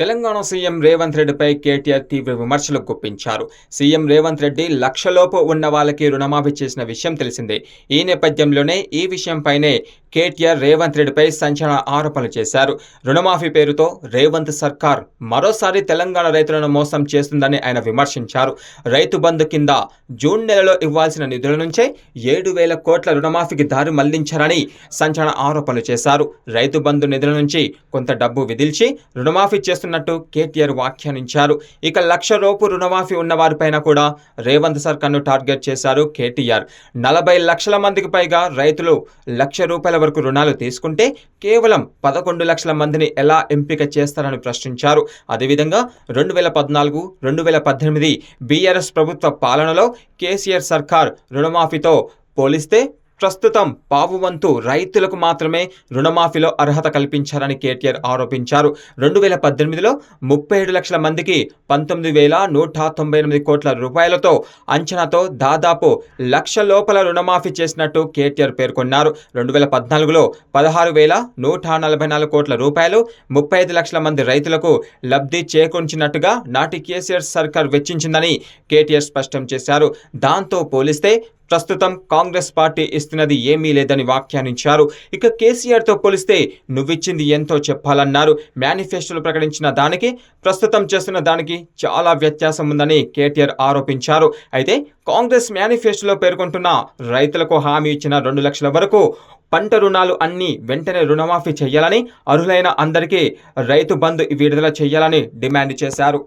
Telangana CM Revanth రెడ్డిపై కేటీఆర్ తీవ్ర విమర్శలు గుప్పించారు. సీఎం రేవంత్ రెడ్డి లక్షలోపు ఉన్న వాళ్ళకి రుణమాఫీ చేసిన విషయం తెలిసిందే. ఈ నేపథ్యంలోనే ఈ విషయంపైనే కేటీఆర్ రేవంత్ రెడ్డిపై సంచలన ఆరోపణలు చేశారు. రుణమాఫీ పేరుతో రేవంత్ సర్కార్ మరోసారి తెలంగాణ రైతులను మోసం చేస్తుందని ఆయన విమర్శించారు. రైతు బంధు కింద జూన్ నెలలో ఇవ్వాల్సిన నిధుల నుంచే ఏడు వేల కోట్ల రుణమాఫీకి దారి మళ్ళించారని సంచలన ఆరోపణలు చేశారు. రైతు బంధు నిధుల నుంచి కొంత డబ్బు విధిల్చి రుణమాఫీ చేస్తున్నట్టు కేటీఆర్ వ్యాఖ్యానించారు. ఇక లక్ష లోపు రుణమాఫీ ఉన్న వారిపైన కూడా రేవంత్ సర్కార్ను టార్గెట్ చేశారు కేటీఆర్. నలభై లక్షల మందికి పైగా రైతులు లక్ష రూపాయల వరకు రుణాలు తీసుకుంటే కేవలం పదకొండు లక్షల మందిని ఎలా ఎంపిక చేస్తారని ప్రశ్నించారు. అదేవిధంగా రెండు వేల పద్నాలుగు రెండు వేల పద్దెనిమిది బీఆర్ఎస్ ప్రభుత్వ పాలనలో కేసీఆర్ సర్కార్ రుణమాఫీతో పోలిస్తే ప్రస్తుతం పావు వంతు రైతులకు మాత్రమే రుణమాఫీలో అర్హత కల్పించారని కేటీఆర్ ఆరోపించారు. రెండు వేల పద్దెనిమిదిలో ముప్పై ఏడు లక్షల మందికి పంతొమ్మిది వేల నూట తొంభై ఎనిమిది కోట్ల రూపాయలతో అంచనాతో దాదాపు లక్ష లోపల రుణమాఫీ చేసినట్టు కేటీఆర్ పేర్కొన్నారు. రెండు వేల పద్నాలుగులో పదహారు వేల నూట నలభై నాలుగు కోట్ల రూపాయలు ముప్పై ఐదు లక్షల మంది రైతులకు లబ్ధి చేకూర్చినట్టుగా నాటి కేసీఆర్ సర్కార్ వెచ్చించిందని కేటీఆర్ స్పష్టం చేశారు. దాంతో పోలిస్తే ప్రస్తుతం కాంగ్రెస్ పార్టీ ఇస్తున్నది ఏమీ లేదని వ్యాఖ్యానించారు. ఇక కేసీఆర్తో పోలిస్తే నువ్విచ్చింది ఎంతో చెప్పాలన్నారు. మేనిఫెస్టోలు ప్రకటించిన దానికి ప్రస్తుతం చేస్తున్న దానికి చాలా వ్యత్యాసం ఉందని కేటీఆర్ ఆరోపించారు. అయితే కాంగ్రెస్ మేనిఫెస్టోలో పేర్కొంటున్న రైతులకు హామీ ఇచ్చిన రెండు లక్షల వరకు పంట రుణాలు అన్నీ వెంటనే రుణమాఫీ చేయాలని అర్హులైన అందరికీ రైతు బంధు విడుదల చేయాలని డిమాండ్ చేశారు.